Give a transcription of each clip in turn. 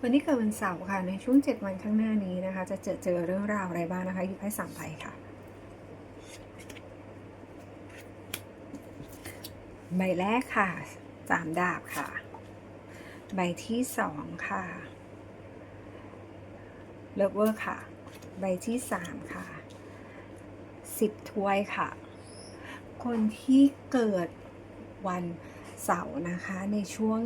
คนที่เกิดวันเสาร์ค่ะในช่วง 7 วันข้างหน้านี้นะคะ จะเจอเจอเรื่องราวอะไรบ้างนะคะหยิบให้สามใบค่ะ ใบแรกค่ะสามดาบค่ะ ใบที่สองค่ะเลิฟเวอร์ค่ะ ใบที่สามค่ะสิบถ้วยค่ะ คนที่เกิดวันเสาร์นะคะในช่วง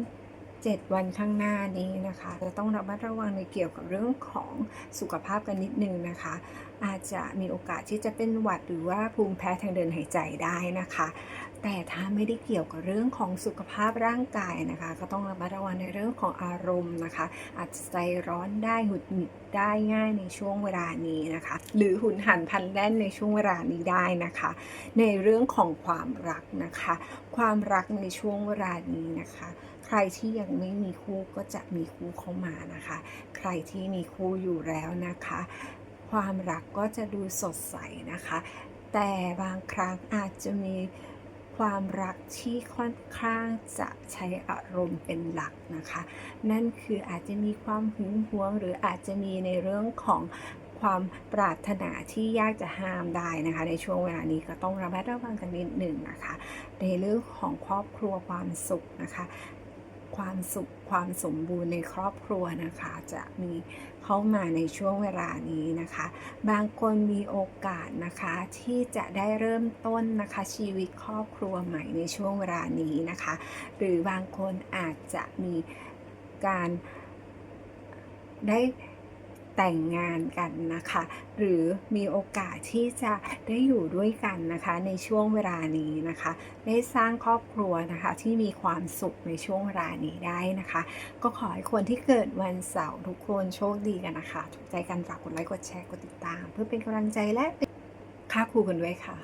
7 วันข้างหน้านี้นะคะ จะต้องระมัดระวังในเกี่ยวกับเรื่องของสุขภาพกันนิดนึงนะคะ อาจจะมีโอกาสที่จะเป็นหวัดหรือว่าภูมิแพ้ทางเดินหายใจได้นะคะ แต่ถ้าไม่ได้เกี่ยวกับเรื่องของสุขภาพร่างกายนะคะ ก็ต้องระมัดระวังในเรื่องของอารมณ์นะคะ อาจจะใจร้อนได้หงุดหงิดได้ง่ายในช่วงเวลานี้นะคะ หรือหุนหันพันแล่นในช่วงเวลานี้ได้นะคะ ในเรื่องของความรักนะคะ ความรักในช่วงเวลานี้นะคะ ใครที่ยังไม่มีคู่ก็จะมีคู่เข้ามานะคะ ใครที่มีคู่อยู่แล้วนะคะ ความรักก็จะดูสดใสนะคะ แต่บางครั้งอาจจะมีความรักที่ค่อนข้างจะใช้อารมณ์เป็นหลักนะคะ นั่นคืออาจจะมีความหึงหวง หรืออาจจะมีในเรื่องของความปรารถนาที่ยากจะห้ามได้นะคะ ในช่วงเวลานี้ก็ต้องระมัดระวังกันนิดหนึ่งนะคะ ในเรื่องของครอบครัวความสุขนะคะ ความสุขความสมบูรณ์ในครอบครัวนะคะ จะมีเข้ามาในช่วงเวลานี้นะคะ บางคนมีโอกาสนะคะที่จะได้เริ่มต้นนะคะชีวิตครอบครัวใหม่ในช่วงเวลานี้นะคะ หรือบางคนอาจจะมีการได้ แต่งงานกันนะคะ หรือมีโอกาสที่จะได้อยู่ด้วยกันนะคะ ในช่วงเวลานี้นะคะ ได้สร้างครอบครัวนะคะ ที่มีความสุขในช่วงเวลานี้ได้นะคะ ก็ขอให้คนที่เกิดวันเสาร์ทุกคนโชคดีกันนะคะ ถูกใจกันฝากกดไลค์กดแชร์กดติดตาม เพื่อเป็นกำลังใจและค่าครูกันด้วยค่ะ